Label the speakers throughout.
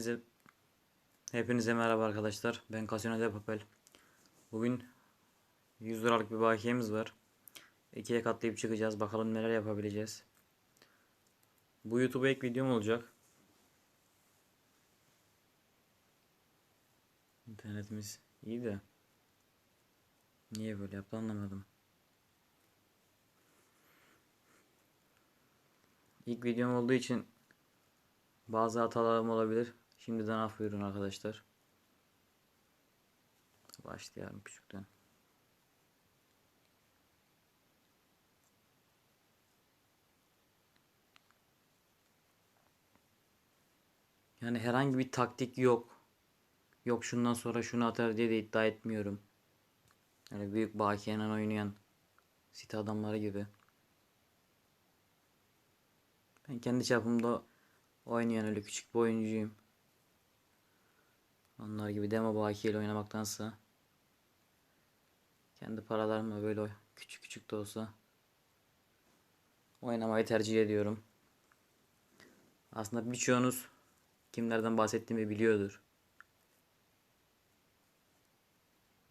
Speaker 1: Hepinize, hepinize merhaba arkadaşlar. Ben Casino de Papel. Bugün 100 liralık bir bakiyemiz var. İkiye katlayıp çıkacağız. Bakalım neler yapabileceğiz. Bu YouTube'a ek videom olacak. İnternetimiz iyi de. Niye böyle yaptı anlamadım. İlk videom olduğu için bazı hatalarım olabilir. Şimdiden af buyurun arkadaşlar. Başlayalım küçükten. Yani herhangi bir taktik yok. Yok şundan sonra şunu atar diye de iddia etmiyorum. Yani büyük bakiyeyle oynayan site adamları gibi. Ben kendi çapımda oynayan öyle küçük bir oyuncuyum. Onlar gibi demo bakiyeyle oynamaktansa kendi paralarımla böyle küçük küçük de olsa oynamayı tercih ediyorum. Aslında birçoğunuz kimlerden bahsettiğimi biliyordur.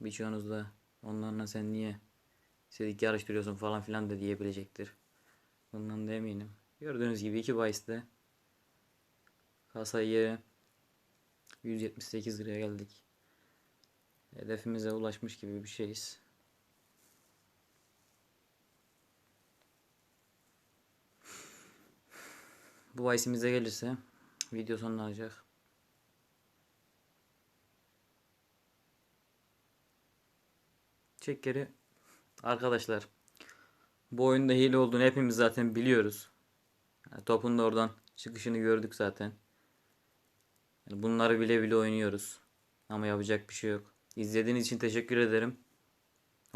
Speaker 1: Birçoğunuz da onlarla sen niye istedik yarıştırıyorsun falan filan da diyebilecektir. Bundan da eminim. Gördüğünüz gibi iki bahiste kasayı 178 liraya geldik. Hedefimize ulaşmış gibi bir şeyiz. Bu bahisimize gelirse video sonlanacak. Çek geri. Arkadaşlar bu oyunda hile olduğunu hepimiz zaten biliyoruz. Topun da oradan çıkışını gördük zaten. Bunları bile bile oynuyoruz. Ama yapacak bir şey yok. İzlediğiniz için teşekkür ederim.